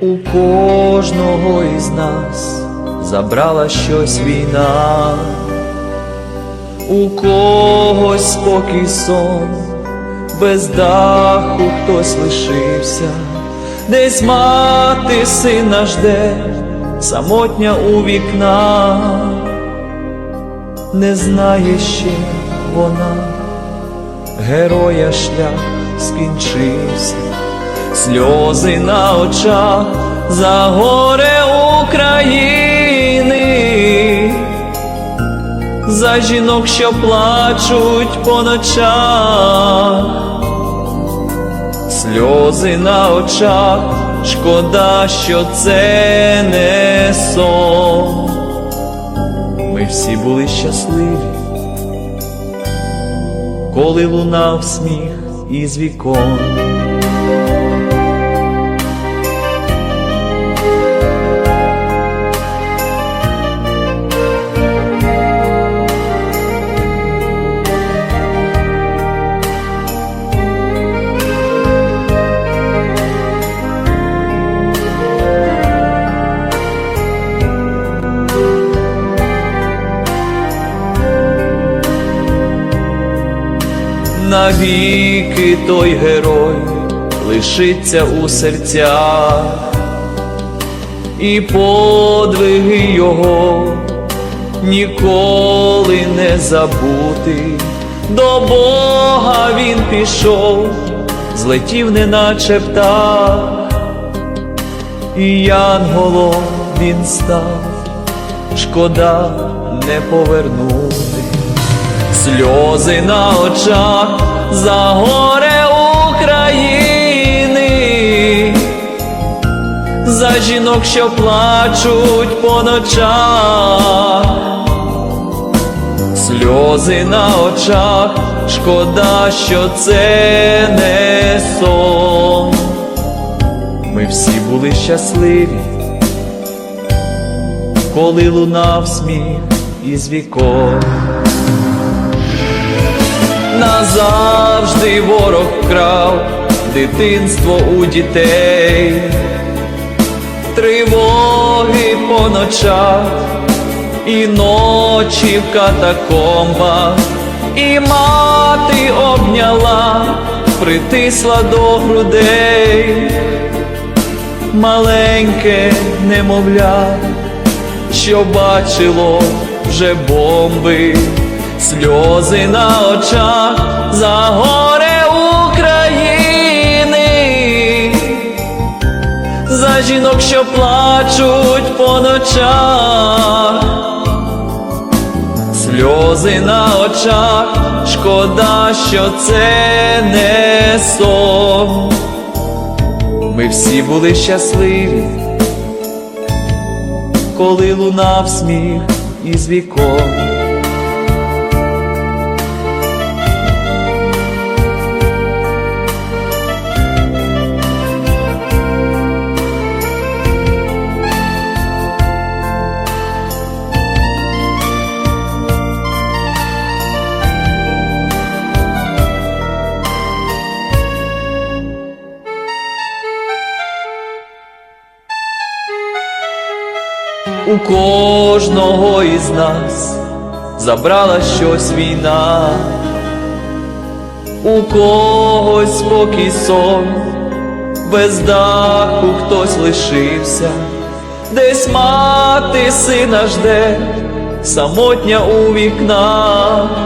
У кожного із нас забрала щось війна, у когось спокій сон, без даху хтось лишився, десь мати сина жде, самотня у вікна, не знає ще вона, героя шлях скінчився сльози на очах за горе України, за жінок, що плачуть по ночах, сльози на очах, шкода, що це не сон. Ми всі були щасливі, коли лунав сміх із вікон. Навіки той герой лишиться у серцях, і подвиги його ніколи не забути. До Бога він пішов, злетів, неначе птах, і янголом він став, шкода не повернути сльози на очах за горе України, за жінок, що плачуть по ночах, сльози на очах, шкода, що це не сон. Ми всі були щасливі, коли лунав сміх із вікон назавжди ворог вкрав дитинство у дітей, тривоги по ночах і ночі в катакомбах, і мати обняла, притисла до грудей, маленьке немовля, що бачило вже бомби сльози на очах за горе України, за жінок, що плачуть по ночах, сльози на очах, шкода, що це не сон. Ми всі були щасливі, коли лунав сміх із вікон. У кожного із нас забрала щось війна, у когось спокій сон, без даху хтось лишився, десь мати сина жде, самотня у вікна.